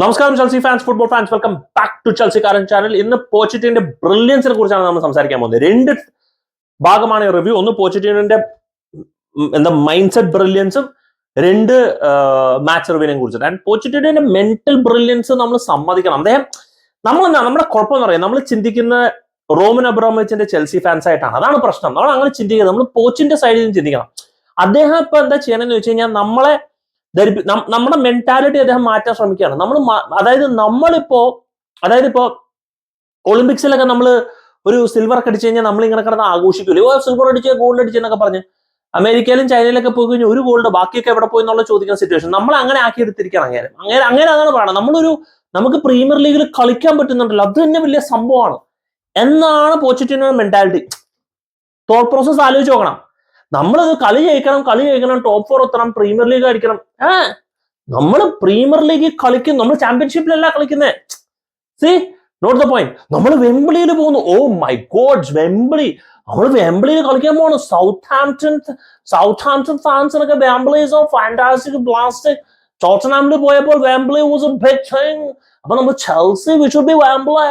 നമസ്കാരം Chelsea fans football fans welcome back to Chelsea കാരൻ channel ഇന്ന് പോച്ചിറ്റിന്റെ ബ്രില്യൻസിനെ കുറിച്ചാണ് നമ്മൾ സംസാരിക്കാൻ പോകുന്നത്. രണ്ട് ഭാഗമാണ് റിവ്യൂ ഒന്ന് പോച്ചിറ്റിന്റെ എന്താ മൈൻഡ് സെറ്റ് ബ്രില്യൻസും രണ്ട് മാച്ച് റിവ്യൂവിനെ കുറിച്ചിട്ട്. ആൻഡ് പോച്ചിറ്റിന്റെ മെന്റൽ ബ്രില്യൻസ് നമ്മൾ സമ്മതിക്കണം. അദ്ദേഹം നമ്മൾ നമ്മുടെ കുഴപ്പം എന്ന് പറയാം. നമ്മൾ ചിന്തിക്കുന്ന റോമൻ അബ്രാമോവിച്ചിന്റെ ചെൽസി ഫാൻസ് ആയിട്ടാണ്. അതാണ് പ്രശ്നം. നമ്മൾ അങ്ങനെ ചിന്തിക്കുന്നത് നമ്മൾ പോച്ചിന്റെ സൈഡിൽ നിന്ന് ചിന്തിക്കണം. അദ്ദേഹം ഇപ്പൊ എന്താ ചെയ്യണമെന്ന് വെച്ച് കഴിഞ്ഞാൽ നമ്മളെ ധരിപ്പി നമ്മുടെ മെന്റാലിറ്റി അദ്ദേഹം മാറ്റാൻ ശ്രമിക്കുകയാണ്. നമ്മൾ അതായത് നമ്മളിപ്പോ അതായത് ഇപ്പോ ഒളിമ്പിക്സിലൊക്കെ നമ്മൾ ഒരു സിൽവർ ഒക്കെ അടിച്ചു കഴിഞ്ഞാൽ നമ്മൾ ഇങ്ങനെ കിടന്ന് ആഘോഷിക്കില്ലേ ഓ സിൽവർ അടിച്ച് ഗോൾഡ് അടിച്ചെന്നൊക്കെ പറഞ്ഞ് അമേരിക്കയിലും ചൈനയിലൊക്കെ പോയി കഴിഞ്ഞാൽ ഒരു ഗോൾഡ് ബാക്കിയൊക്കെ എവിടെ പോയി എന്നുള്ള ചോദിക്കുന്ന സിറ്റുവേഷൻ നമ്മൾ അങ്ങനെ ആക്കി എടുത്തിരിക്കണം അങ്ങനെ. അങ്ങനെ അങ്ങനെ അതാണ് പറയുന്നത്. നമ്മളൊരു നമുക്ക് പ്രീമിയർ ലീഗിൽ കളിക്കാൻ പറ്റുന്നുണ്ടല്ലോ. അത് തന്നെ വലിയ സംഭവമാണ്. എന്നാണ് പോച്ചിറ്റിനോ മെന്റാലിറ്റി തോട്ട് പ്രോസസ് ആലോചിച്ച് നോക്കണം. നമ്മളത് കളി ജയിക്കണം കളി ജയിക്കണം ടോപ്പ് ഫോർ എത്തണം പ്രീമിയർ ലീഗ് അടിക്കണം. ഏ? നമ്മൾ പ്രീമിയർ ലീഗ് കളിക്കും നമ്മൾ ചാമ്പ്യൻഷിപ്പിലല്ല കളിക്കുന്നത് സി നോട്ട് ദ പോയിന്റ് നമ്മൾ വെമ്പിളിയിൽ പോകുന്നു. ഓ മൈ ഗോഡ് വെമ്പിളി നമ്മൾ വെമ്പിളിയിൽ കളിക്കാൻ പോകണം സൗത്ത് ഹാംപ്റ്റൺ സൗത്ത് ഹാംപ്റ്റൺ ഫാൻസിനൊക്കെ വെമ്പിളി ഇസ് ഓ ബ്ലാസ്റ്റ് ടോട്ടനാമിൽ പോയപ്പോൾ വെമ്പിളി വാസ് എ അപ്പൊ നമ്മൾ Chelsea we should be Wembley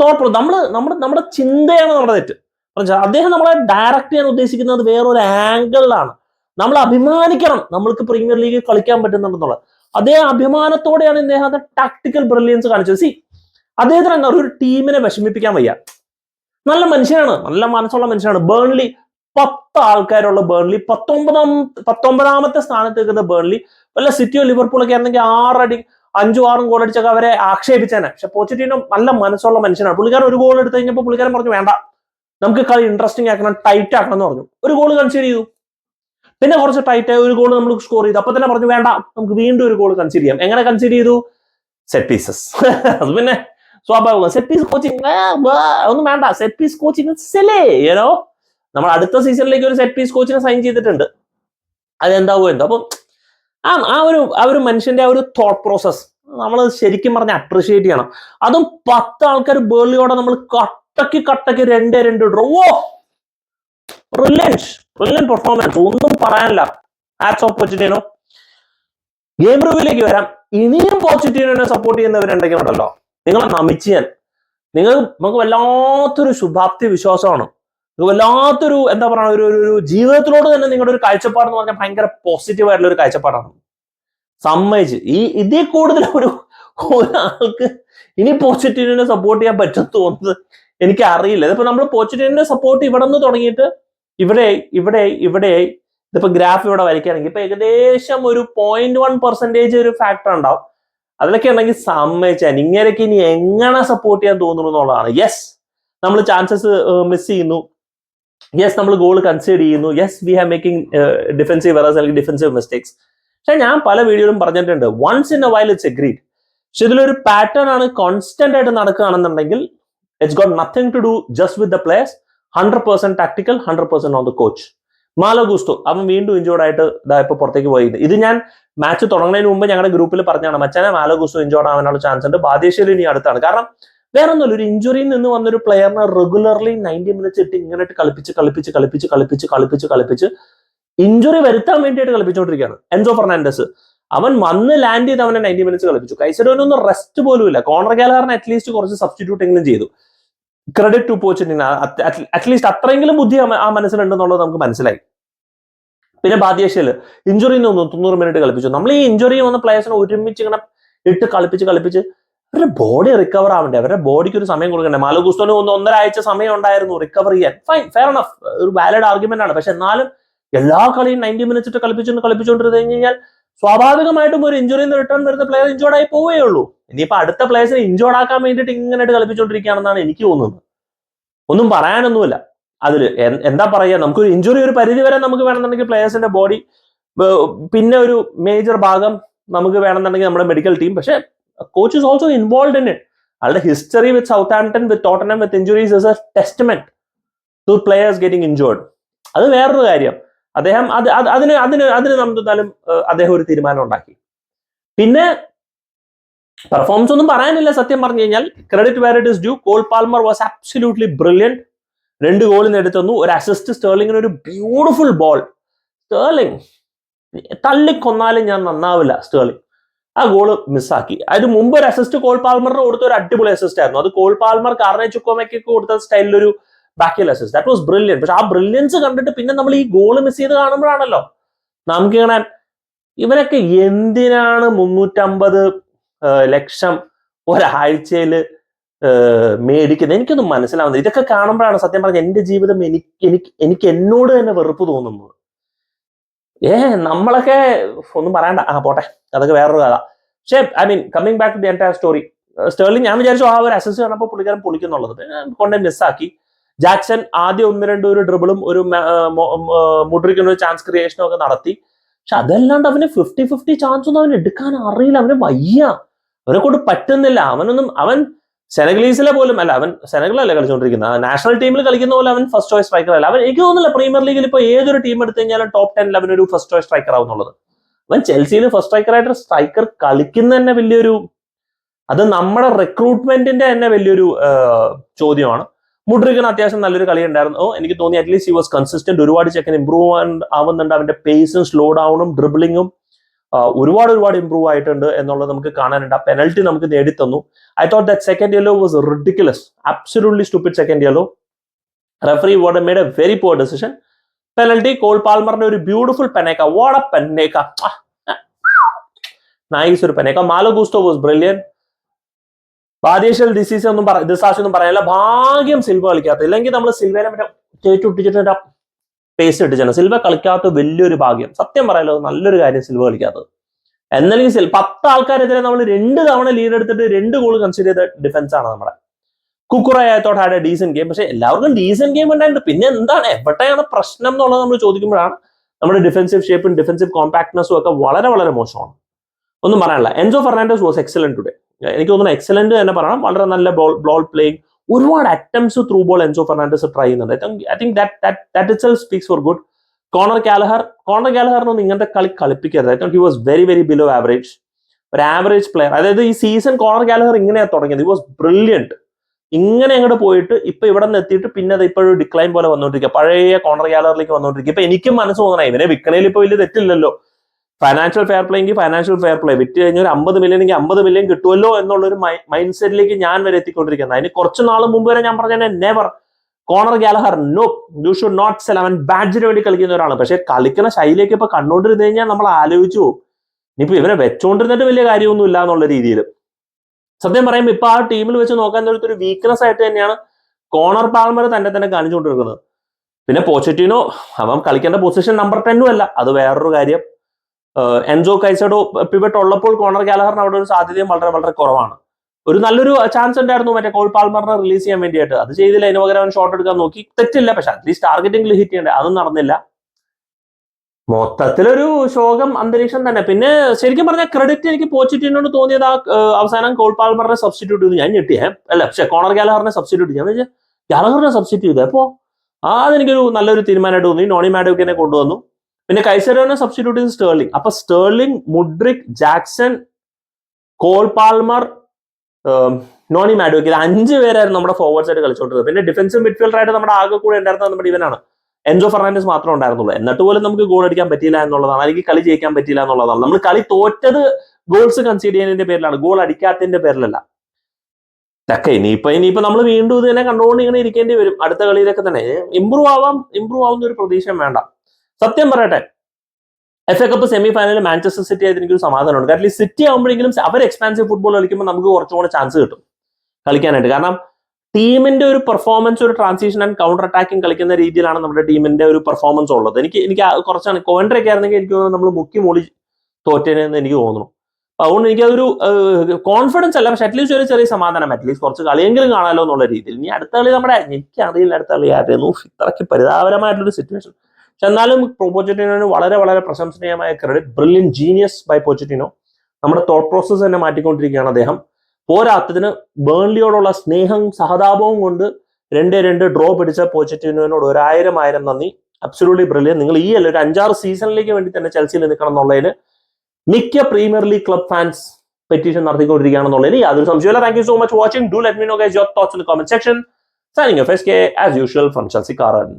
നമ്മൾ നമ്മൾ നമ്മുടെ നമ്മുടെ ചിന്തയാണ് നമ്മുടെ തെറ്റ്. അദ്ദേഹം നമ്മളെ ഡയറക്റ്റ് ചെയ്യാൻ ഉദ്ദേശിക്കുന്നത് വേറൊരു ആംഗിളിലാണ് നമ്മൾ അഭിമാനിക്കണം. നമ്മൾക്ക് പ്രീമിയർ ലീഗ് കളിക്കാൻ പറ്റുന്നുണ്ടെന്നുള്ളത്. അതേ അഭിമാനത്തോടെയാണ് ഇദ്ദേഹം ടാക്ടിക്കൽ ബ്രില്യൻസ് കാണിച്ചത്. സി അദ്ദേഹത്തിന് എന്താ ഒരു ടീമിനെ വിഷമിപ്പിക്കാൻ വയ്യ. നല്ല മനുഷ്യനാണ്. നല്ല മനസ്സുള്ള മനുഷ്യനാണ്. ബേൺലി പത്ത് ആൾക്കാരുള്ള ബേൺലി. പത്തൊമ്പതാം പത്തൊമ്പതാമത്തെ സ്ഥാനത്ത് നിൽക്കുന്ന ബേൺലി. വല്ല സിറ്റിയോ ലിവർപൂളൊക്കെ ആയിരുന്നെങ്കിൽ ആറടി അഞ്ചും ആറും ഗോൾ അടിച്ചൊക്കെ അവരെ ആക്ഷേപിച്ചേനെ. പക്ഷെ പോച്ചിറ്റീനോ നല്ല മനസ്സുള്ള മനുഷ്യനാണ്. പുള്ളിക്കാരൻ ഒരു ഗോൾ എടുത്തു കഴിഞ്ഞപ്പോൾ പുള്ളിക്കാരൻ പറഞ്ഞു വേണ്ട. നമുക്ക് കളി ഇൻട്രസ്റ്റിംഗ് ആക്കണം ടൈറ്റ് ആക്കണം എന്ന് പറഞ്ഞു. ഒരു ഗോൾ കൺസീഡ് ചെയ്തു. പിന്നെ കുറച്ച് ടൈറ്റ് ആയി ഒരു ഗോൾ നമ്മൾ സ്കോർ ചെയ്തു. അപ്പൊ തന്നെ പറഞ്ഞു വേണ്ട നമുക്ക് വീണ്ടും ഒരു ഗോൾ കൺസീഡ് ചെയ്യാം. എങ്ങനെ കൺസീഡ് ചെയ്തു? സെറ്റ് പീസസ് അത് പിന്നെ സ്വാഭാവികം. സെറ്റ് പീസ് കോച്ചിങ് ഒന്നും വേണ്ട. സെറ്റ് പീസ് കോച്ചിങ് സെലേ ഏനോ നമ്മൾ അടുത്ത സീസണിലേക്ക് ഒരു സെറ്റ് പീസ് കോച്ചിനെ സൈൻ ചെയ്തിട്ടുണ്ട്. അതെന്താവോ എന്തോ. അപ്പം ആ ആ ഒരു ആ ഒരു മനുഷ്യന്റെ ആ ഒരു തോട്ട് പ്രോസസ് നമ്മൾ ശരിക്കും പറഞ്ഞ് അപ്രിഷിയേറ്റ് ചെയ്യണം. അതും പത്ത് ആൾക്കാർ ബേർലിയോടെ നമ്മൾ കട്ടക്ക് കട്ടക്ക് രണ്ടേ രണ്ട് ഡ്രോ ബ്രില്യൻ പെർഫോമൻസ് ഒന്നും പറയാനില്ല. ആറ്റ്സ് ഓഫ് പോച്ചിറ്റീനോ. ഗെയിം റിവ്യൂലേക്ക് വരാം. ഇനിയും പോച്ചിറ്റീനോനെ സപ്പോർട്ട് ചെയ്യുന്നവരുണ്ടെങ്കിൽ ഉണ്ടല്ലോ. നിങ്ങളെ നമിച്ച് ഞാൻ നിങ്ങൾ നമുക്ക് വല്ലാത്തൊരു ശുഭാപ്തി വിശ്വാസമാണ്. വല്ലാത്തൊരു എന്താ പറയുക ഒരു ഒരു- ജീവിതത്തിലോട് തന്നെ നിങ്ങളുടെ ഒരു കാഴ്ചപ്പാട് എന്ന് പറഞ്ഞാൽ ഭയങ്കര പോസിറ്റീവ് ആയിട്ടുള്ള ഒരു കാഴ്ചപ്പാടാണ്. സമ്മതിച്ച്. ഈ ഇതിൽ കൂടുതൽ ഒരു ഒരാൾക്ക് ഇനി പോസിറ്റീവിനെ സപ്പോർട്ട് ചെയ്യാൻ പറ്റും തോന്നുന്നത് എനിക്ക് അറിയില്ല ഇതിപ്പോ നമ്മൾ പോസിറ്റീവിനെ സപ്പോർട്ട് ഇവിടെ നിന്ന് തുടങ്ങിയിട്ട് ഇവിടെ ഇവിടെ ഇവിടെ ഇതിപ്പോ ഗ്രാഫ് ഇവിടെ വരയ്ക്കുകയാണെങ്കിൽ ഇപ്പൊ ഏകദേശം ഒരു പോയിന്റ് വൺ പെർസെന്റേജ് ഒരു ഫാക്ടർ ഉണ്ടാവും. അതിലൊക്കെ ഉണ്ടെങ്കിൽ സമ്മതിച്ചാൽ ഇങ്ങനെയൊക്കെ ഇനി എങ്ങനെ സപ്പോർട്ട് ചെയ്യാൻ തോന്നുന്നു എന്നുള്ളതാണ്. യെസ് നമ്മൾ ചാൻസസ് മിസ് ചെയ്യുന്നു. യെസ് നമ്മൾ ഗോൾ കൺസിഡർ ചെയ്യുന്നു. Yes we have making defensive errors അല്ലെങ്കിൽ ഡിഫൻസീവ് മിസ്റ്റേക്സ് പക്ഷെ ഞാൻ പല വീഡിയോയിലും പറഞ്ഞിട്ടുണ്ട്. Once in a while it's agreed പക്ഷെ ഇതിലൊരു പാറ്റേൺ ആണ് കോൺസ്റ്റന്റ് ആയിട്ട് നടക്കുകയാണെന്നുണ്ടെങ്കിൽ it's got nothing to do just with the players hundred percent tactical hundred percent on the coach Malo Gusto അവൻ വീണ്ടും ഇഞ്ചോർഡ് ആയിട്ട് ഇതാ ഇപ്പൊ പുറത്തേക്ക് പോയത് ഇത് ഞാൻ മാച്ച് തുടങ്ങുന്നതിന് മുമ്പ് ഞങ്ങളുടെ ഗ്രൂപ്പിൽ പറഞ്ഞാണ് മച്ചാനെ മാലോ ഗുസ്റ്റോ ഇഞ്ചോർഡ് ആവാനുള്ള ചാൻസ് ഉണ്ട്. ബാദേശയിൽ ഇനി അടുത്താണ്. കാരണം വേറെ ഒരു ഇഞ്ചുറിയിൽ നിന്ന് വന്നൊരു പ്ലെയറിനെ റെഗുലർലി നയന്റി മിനിറ്റ്സ് ഇട്ട് ഇങ്ങനെ കളിപ്പിച്ച് കളിപ്പിച്ച് കളിപ്പിച്ച് കളിപ്പിച്ച് കളിപ്പിച്ച് കളിപ്പിച്ച് ഇഞ്ചുറി വരുത്താൻ വേണ്ടിയിട്ട് കളിപ്പിച്ചുകൊണ്ടിരിക്കുകയാണ് എൻസോ ഫെർണാൻഡസ് അവൻ വന്ന് ലാൻഡ് ചെയ്ത് അവനെ നയന്റി മിനിറ്റ്സ് കളിപ്പിച്ചു. കൈസഡോനൊന്നും റെസ്റ്റ് പോലും ഇല്ല. കോർണർ ഗാലറിന് അറ്റ്ലീസ്റ്റ് കുറച്ച് സബ്സ്റ്റിറ്റ്യൂട്ട് എങ്കിലും ചെയ്തു. ക്രെഡിറ്റ് ടു പോച്ചിന് അറ്റ്ലീസ്റ്റ് അത്രയെങ്കിലും ബുദ്ധി ആ മനസ്സിലുണ്ടെന്നുള്ളത് നമുക്ക് മനസ്സിലായി. പിന്നെ ബാദ്യേഷ്യയിൽ ഇഞ്ചുറി തോന്നുന്നു തൊണ്ണൂറ് മിനിറ്റ് കളിപ്പിച്ചു. നമ്മൾ ഈ ഇഞ്ചുറി വന്ന പ്ലേയേഴ്സിനെ ഒരുമിച്ച് ഇങ്ങനെ ഇട്ട് കളിപ്പിച്ച് കളിപ്പിച്ച് അവരുടെ ബോഡി റിക്കവർ ആവണ്ടേ? അവരുടെ ബോഡിക്ക് ഒരു സമയം കൊടുക്കണ്ടേ? മാലോ ഗുസ്റ്റോന് ഒന്ന് ഒന്നര ആഴ്ച സമയം ഉണ്ടായിരുന്നു റിക്കവർ ചെയ്യാൻ. ഫൈൻ ഫെയർ എനഫ് ഒരു വാലിഡ് ആർഗ്യുമെന്റ് ആണ്. പക്ഷെ എന്നാലും എല്ലാ കളിയും നയന്റി മിനിറ്റ്സ് ഇട്ട് കളിപ്പിച്ചുകൊണ്ട് കളിപ്പിച്ചുകൊണ്ടിരുന്നു കഴിഞ്ഞാൽ സ്വാഭാവികമായിട്ടും ഒരു ഇഞ്ചുറിന്ന് റിട്ടേൺ വരുന്ന പ്ലെയർ ഇഞ്ചോർഡ് ആയി പോവേ ഉള്ളൂ. ഇനിയിപ്പോ അടുത്ത പ്ലേയേഴ്സിനെ ഇഞ്ചോർഡ് ആക്കാൻ വേണ്ടിയിട്ട് ഇങ്ങനെയായിട്ട് കളിപ്പിച്ചുകൊണ്ടിരിക്കുകയാണെന്നാണ് എനിക്ക് തോന്നുന്നത്. ഒന്നും പറയാനൊന്നുമില്ല. അതിൽ എന്താ പറയുക നമുക്കൊരു ഇഞ്ചുറി ഒരു പരിധി വരെ നമുക്ക് വേണമെന്നുണ്ടെങ്കിൽ പ്ലേയേഴ്സിന്റെ ബോഡി പിന്നെ ഒരു മേജർ ഭാഗം നമുക്ക് വേണമെന്നുണ്ടെങ്കിൽ നമ്മുടെ മെഡിക്കൽ ടീം പക്ഷേ coach is also involve in it ആളുടെ history with Southampton with Tottenham with injuries is a testament to players getting injured അത് വേറൊരു കാര്യം. അദ്ദേഹം അത് അത് അതിന് അതിന് അതിന് എന്തായാലും അദ്ദേഹം ഒരു തീരുമാനം ഉണ്ടാക്കി. പിന്നെ പെർഫോമൻസ് ഒന്നും പറയാനില്ല സത്യം പറഞ്ഞു കഴിഞ്ഞാൽ. Credit where it is due Cole Palmer was absolutely brilliant രണ്ട് ഗോൾ എടുത്തു ഒരു അസിസ്റ്റ് സ്റ്റേർലിങ്ങിന് ഒരു ബ്യൂട്ടിഫുൾ ബോൾ സ്റ്റേർലിംഗ് തള്ളിക്കൊന്നാലും ഞാൻ നന്നാവില്ല സ്റ്റേർലിംഗ് ആ ഗോൾ മിസ്സാക്കി അതിന് മുമ്പ് ഒരു അസിസ്റ്റ് കോൾ പാൽമറിന് കൊടുത്ത ഒരു അടിപൊളി അസിസ്റ്റ് ആയിരുന്നു. അത് കോൾ പാൽമർ കാർണേ ചുക്കോമയ്ക്ക് കൊടുത്ത സ്റ്റൈലിലൊരു അസിസ്റ്റ് ദാറ്റ് വാസ് ബ്രില്യൻ പക്ഷെ ആ ബ്രില്യൻസ് കണ്ടിട്ട് പിന്നെ നമ്മൾ ഈ ഗോൾ മിസ് ചെയ്ത് കാണുമ്പോഴാണല്ലോ. നമുക്ക് ഇങ്ങനെ ഇവരൊക്കെ എന്തിനാണ് മുന്നൂറ്റമ്പത് ലക്ഷം ഒരാഴ്ചയിൽ മേടിക്കുന്നത്? എനിക്കൊന്നും മനസ്സിലാവുന്നത് ഇതൊക്കെ കാണുമ്പോഴാണ് സത്യം പറഞ്ഞ എന്റെ ജീവിതം എനിക്ക് എനിക്ക് എനിക്ക് എന്നോട് തന്നെ വെറുപ്പ് തോന്നുന്നത്. ഏ നമ്മളൊക്കെ ഒന്നും പറയണ്ട. ആ പോട്ടെ. അതൊക്കെ വേറൊരു കഥ. പക്ഷേ I mean coming back to the entire story Sterling ഞാൻ വിചാരിച്ചു ആ ഒരു അസസ് കണ്ടപ്പോൾ പുള്ളിക്കാരൻ പൊളിക്കുന്നുള്ളത്. കൊണ്ടേ മിസ്സാക്കി ജാക്സൺ ആദ്യം ഒന്ന് രണ്ട് ഒരു ഡ്രിബിളും ഒരു മുഡ്രിക്കുന്ന ഒരു ചാൻസ് ക്രിയേഷനും ഒക്കെ നടത്തി. പക്ഷെ അതല്ലാണ്ട് അവന് ഫിഫ്റ്റി ഫിഫ്റ്റി ചാൻസ് ഒന്നും അവൻ എടുക്കാൻ അറിയില്ല. അവന് വയ്യ. അവനെ കൊണ്ട് പറ്റുന്നില്ല. അവനൊന്നും അവൻ സെനഗലീസിലെ പോലും അല്ല അവൻ സെനഗലല്ല കളിച്ചുകൊണ്ടിരിക്കുന്നത് നാഷണൽ ടീമിൽ കളിക്കുന്ന പോലെ അവൻ ഫസ്റ്റ് ചോയ്സ് സ്ട്രൈക്കർ അല്ല. അവൻ എനിക്ക് തോന്നുന്നില്ല പ്രീമിയർ ലീഗിൽ ഇപ്പോൾ ഏതൊരു ടീം എടുത്തു കഴിഞ്ഞാലും ടോപ്പ് ടെനിൽ അവൻ ഒരു ഫസ്റ്റ് ചോയ്സ് സ്ട്രൈക്കർ ആവുന്നുള്ളത്. അവൻ ചെൽസിയിൽ ഫസ്റ്റ് സ്ട്രൈക്കറായിട്ട് സ്ട്രൈക്കർ കളിക്കുന്ന തന്നെ വലിയൊരു അത് നമ്മുടെ റിക്രൂട്ട്മെന്റിന്റെ തന്നെ വലിയൊരു ചോദ്യമാണ്. മുഡ്രിക്കിന് അത്യാവശ്യം നല്ലൊരു കളി ഉണ്ടായിരുന്നു എനിക്ക് തോന്നി അറ്റ്ലീസ്റ്റ് ഹി വാസ് കൺസിസ്റ്റന്റ് ഒരുപാട് ചെക്കൻ ഇമ്പ്രൂവ് ആവുന്നുണ്ട്. അവന്റെ പേസും സ്ലോ ഡൗണും ഡ്രിബിളിങ്ങും ഒരുപാട് ഒരുപാട് ഇമ്പ്രൂവ് ആയിട്ടുണ്ട് എന്നുള്ളത് നമുക്ക് കാണാനുണ്ട്. ആ പെനൽറ്റി നമുക്ക് നേടിത്തന്നു. I thought that second yellow was ridiculous absolutely stupid second yellow referee what made a very poor decision penalty call പാൽമറിന്റെ ഒരു beautiful panenka what a panenka nice ഒരു panenka Malo Gusto was brilliant Badiashile disease ഒന്നും പറ ഡിസാസ് ഒന്നും പറയാനില്ല ഭാഗ്യം Silva കളിക്കാത്ത ഇല്ലെങ്കിൽ നമ്മൾ സിൽവേനെ മറ്റേ ചേച്ചു ഒട്ടിച്ചിട്ട് പേസ് ഇട്ടിച്ചാണ്. സിൽവ കളിക്കാത്ത വലിയൊരു ഭാഗ്യം. സത്യം പറയാലോ നല്ലൊരു കാര്യം സിൽവ കളിക്കാത്തത്. എന്നല്ലെങ്കിൽ സിൽ പത്ത് ആൾക്കാരെതിരെ നമ്മൾ രണ്ട് തവണ ലീഡ് എടുത്തിട്ട് രണ്ട് ഗോൾ കൺസിഡർ ചെയ്ത ഡിഫൻസ് ആണ് നമ്മുടെ. കുക്കുറയത്തോട്ട് ഹാഡ് എ ഡീസന്റ് ഗെയിം പക്ഷെ എല്ലാവർക്കും ഡീസന്റ് ഗെയിം ഉണ്ടായിട്ടുണ്ട്. പിന്നെ എന്താണ്? എവിടെയാണ് പ്രശ്നം എന്നുള്ളത് നമ്മൾ ചോദിക്കുമ്പോഴാണ് നമ്മുടെ ഡിഫൻസീവ് ഷേപ്പും ഡിഫൻസീവ് കോമ്പാക്ട്നെസ്സും ഒക്കെ വളരെ വളരെ മോശമാണ്. ഒന്നും പറയാനില്ല. Enzo Fernandez was excellent today എനിക്ക് തോന്നുന്നു എക്സലന്റ് തന്നെ പറയണം. വളരെ നല്ല ബോൾ ബോൾ പ്ലേയിങ് ഒരുപാട് attempts through ball Enzo Fernandez try ചെയ്യുന്നുണ്ട്. I think that it speaks for good Conor Gallagher Conor കാലഹറിനൊന്നും ഇങ്ങനത്തെ കളി കളിപ്പിക്കരുത്. I think he was very very below average ഒരു ആവറേജ് പ്ലെയർ അതായത് ഈ സീസൺ കോണർ കാലഹർ ഇങ്ങനെയാണ് തുടങ്ങിയത്. He was brilliant ഇങ്ങനെ അങ്ങോട്ട് പോയിട്ട് ഇപ്പൊ ഇവിടെ നിന്ന് എത്തിയിട്ട് പിന്നെ അത് ഇപ്പോഴും ഡിക്ലൈൻ പോലെ വന്നോണ്ടിരിക്കുക പഴയ കോണർ കാലറിലേക്ക് വന്നോണ്ടിരിക്കുക ഇപ്പൊ എനിക്കും മനസ്സ് തോന്നണേ. ഇവനെ വിൽക്കണേൽ ഇപ്പൊ വലിയ തെറ്റില്ലല്ലോ. ഫൈനാൻഷ്യൽ ഫെയർ പ്ലേ എങ്കിൽ ഫൈനാൻഷ്യൽ ഫെയർ പ്ലേ വിറ്റ് കഴിഞ്ഞ ഒരു അമ്പത് മില്യൺ എങ്കിൽ അമ്പത് മില്യൺ കിട്ടുമല്ലോ എന്നുള്ള ഒരു മൈൻഡ് സെറ്റിലേക്ക് ഞാൻ വരെ എത്തിക്കൊണ്ടിരിക്കുന്നത്. അതിന് കുറച്ച് നാൾ മുമ്പ് വരെ ഞാൻ പറഞ്ഞ never Conor Gallagher no you should not sell അവൻ ബാഡ്ജിന് വേണ്ടി കളിക്കുന്ന ഒരാളാണ്. പക്ഷെ കളിക്കുന്ന ശൈലിയൊക്കെ ഇപ്പൊ കണ്ടോണ്ടിരുന്ന് കഴിഞ്ഞാൽ നമ്മൾ ആലോചിച്ചു പോകും. ഇനിയിപ്പോ ഇവരെ വെച്ചോണ്ടിരുന്നിട്ട് വലിയ കാര്യമൊന്നും ഇല്ല എന്നുള്ള രീതിയിൽ. സത്യം പറയുമ്പോൾ ഇപ്പൊ ആ ടീമിൽ വെച്ച് നോക്കാൻ ഒരു വീക്ക്നെസ് ആയിട്ട് തന്നെയാണ് കോണർ പാൽമർ തന്നെ തന്നെ കാണിച്ചുകൊണ്ടിരിക്കുന്നത്. പിന്നെ പോച്ചറ്റിനോ അവൻ കളിക്കേണ്ട പൊസിഷൻ നമ്പർ ടെന്നും അല്ല. അത് വേറൊരു കാര്യം. എൻസോ കൈസഡോ പിവറ്റ് ഉള്ളപ്പോൾ കോണർ ഗാലഹറിന് അവിടെ ഒരു സാധ്യതയും വളരെ വളരെ കുറവാണ്. ഒരു നല്ലൊരു ചാൻസ് ഉണ്ടായിരുന്നു മറ്റേ കോൾ പാൽമറിനെ റിലീസ് ചെയ്യാൻ വേണ്ടിയിട്ട്. അത് ചെയ്തില്ല. അതിന് പകരം അവൻ ഷോട്ട് എടുക്കാൻ നോക്കി. തെറ്റില്ല. പക്ഷെ അറ്റ്ലീസ്റ്റ് ടാർഗറ്റിംഗ് ഹിറ്റ് ചെയ്യണ്ടേ? അതും നടന്നില്ല. മൊത്തത്തിലൊരു ശോകം അന്തരീക്ഷം തന്നെ. പിന്നെ ശരിക്കും പറഞ്ഞാൽ ക്രെഡിറ്റ് എനിക്ക് പോച്ചിട്ടിനോട് തോന്നിയത് ആ അവസാനം കോൾ പാൽമറിനെ സബ്സ്റ്റിറ്റ്യൂട്ട് ചെയ്തു. ഞാൻ ഞെട്ടിയേ അല്ല പക്ഷെ കോണർ ഗാലഹറിനെ സബ്സ്റ്റിറ്റ്യൂട്ട് ഞാൻ വെച്ചാൽ ഗാലഹറിനെ സബ്സ്റ്റിറ്റ്യൂട്ട് ചെയ്തു. ആ അതെനിക്കൊരു നല്ലൊരു തീരുമാനമായിട്ട് തോന്നി. നോണി മാഡോക്കിനെ കൊണ്ടുവന്നു. പിന്നെ കൈസരോനെ സബ്സ്റ്റിറ്റ്യൂട്ട് ചെയ്ത് സ്റ്റേർലിംഗ്. അപ്പൊ Sterling Mudryk Jackson Cole Palmer Noni Madueke ഇത് അഞ്ച് പേരായിരുന്നു നമ്മുടെ ഫോർവേഡ്സ് ആയിട്ട് കളിച്ചോണ്ടിരുന്നത്. പിന്നെ ഡിഫൻസീവ് മിഡ്ഫീൽഡർ ആയിട്ട് നമ്മുടെ ആകെ കൂടെ ഉണ്ടായിരുന്നത് നമ്മുടെ ഇവനാണ്. എൻജോ ഫെർണാൻഡസ് മാത്രമേ ഉണ്ടായിരുന്നുള്ളൂ. എന്നിട്ട് പോലും നമുക്ക് ഗോൾ അടിക്കാൻ പറ്റിയില്ല എന്നുള്ളതാണ്. അല്ലെങ്കിൽ കളി ജയിക്കാൻ പറ്റിയില്ല എന്നുള്ളതാണ്. നമ്മൾ കളി തോറ്റത് ഗോൾസ് കൺസീഡ് ചെയ്യുന്നതിന്റെ പേരിലാണ്. ഗോൾ അടിക്കാത്തതിന്റെ പേരിലല്ല. ഇതൊക്കെ ഇനിയിപ്പോ ഇനിയിപ്പോ നമ്മൾ വീണ്ടും ഇത് തന്നെ കണ്ടുകൊണ്ട് ഇങ്ങനെ ഇരിക്കേണ്ടി വരും. അടുത്ത കളിയിലൊക്കെ തന്നെ. ഇമ്പ്രൂവ് ആവാം. ഇമ്പ്രൂവ് ആവുന്ന ഒരു പ്രതീക്ഷ വേണ്ട. സത്യം പറയട്ടെ. എഫ് എ കപ്പ് സെമി ഫൈനലിൽ മാഞ്ചസ്റ്റർ സിറ്റി ആയിട്ട് എനിക്കൊരു സമാധാനമുണ്ട്. കാരണം ഈ സിറ്റി ആകുമ്പോഴെങ്കിലും അവർ എക്സ്പാൻസീവ് ഫുട്ബോൾ കളിക്കുമ്പോൾ നമുക്ക് കുറച്ചും കൂടെ ചാൻസ് കിട്ടും കളിക്കാനായിട്ട്. കാരണം ടീമിന്റെ ഒരു പെർഫോമൻസ് ഒരു ട്രാൻസിഷൻ ആൻഡ് കൗണ്ടർ അറ്റാക്കിംഗ് കളിക്കുന്ന രീതിയിലാണ് നമ്മുടെ ടീമിന്റെ ഒരു പെർഫോമൻസ് ഉള്ളത്. എനിക്ക് എനിക്ക് കുറച്ചാണ്. കോവൻട്രി ഒക്കെ ആയിരുന്നെങ്കിൽ എനിക്ക് തോന്നുന്നു നമ്മൾ മുക്കി മൂളി തോറ്റേനെന്ന് എനിക്ക് തോന്നുന്നു. അതുകൊണ്ട് എനിക്കതൊരു കോൺഫിഡൻസ് അല്ല. പക്ഷെ അറ്റ്ലീസ്റ്റ് ഒരു ചെറിയ സമാധാനം അറ്റ്ലീസ്റ്റ് കുറച്ച് കളിയെങ്കിലും കാണാലോ എന്നുള്ള രീതിയിൽ. ഇനി അടുത്ത കളി നമ്മുടെ എനിക്ക് അറിയില്ല അടുത്ത കളി ആയിരുന്നു ഇത്രയ്ക്ക് ഒരു സിറ്റുവേഷൻ പക്ഷെ എന്നാലും പോച്ചറ്റിനോന് വളരെ വളരെ പ്രശംസനീയമായ credit brilliant genius by Pochettino നമ്മുടെ തോട്ട് പ്രോസസ്സ് തന്നെ മാറ്റിക്കൊണ്ടിരിക്കുകയാണ് അദ്ദേഹം. പോരാത്തതിന് ബേൺലിയോടുള്ള സ്നേഹം സഹതാപവും കൊണ്ട് രണ്ടേ രണ്ട് ഡ്രോ പിടിച്ച പോച്ചറ്റിനോനോട് ഒരായിരം ആയിരം നന്ദി. അബ്സുലൂട്ടി ബ്രില്യൻ നിങ്ങൾ ഈ അല്ല ഒരു അഞ്ചാറ് സീസണിലേക്ക് വേണ്ടി തന്നെ ചെൽസിയിൽ നിൽക്കണം എന്നുള്ളതിൽ മിക്ക Premier League club fans petition നടത്തിക്കൊണ്ടിരിക്കുകയാണെന്നുള്ളതിൽ യാതൊരു സംശയമില്ല thank you so much watching do let me know guys your thoughts in comment section signing off S K as usual from Chelsea കാറൻ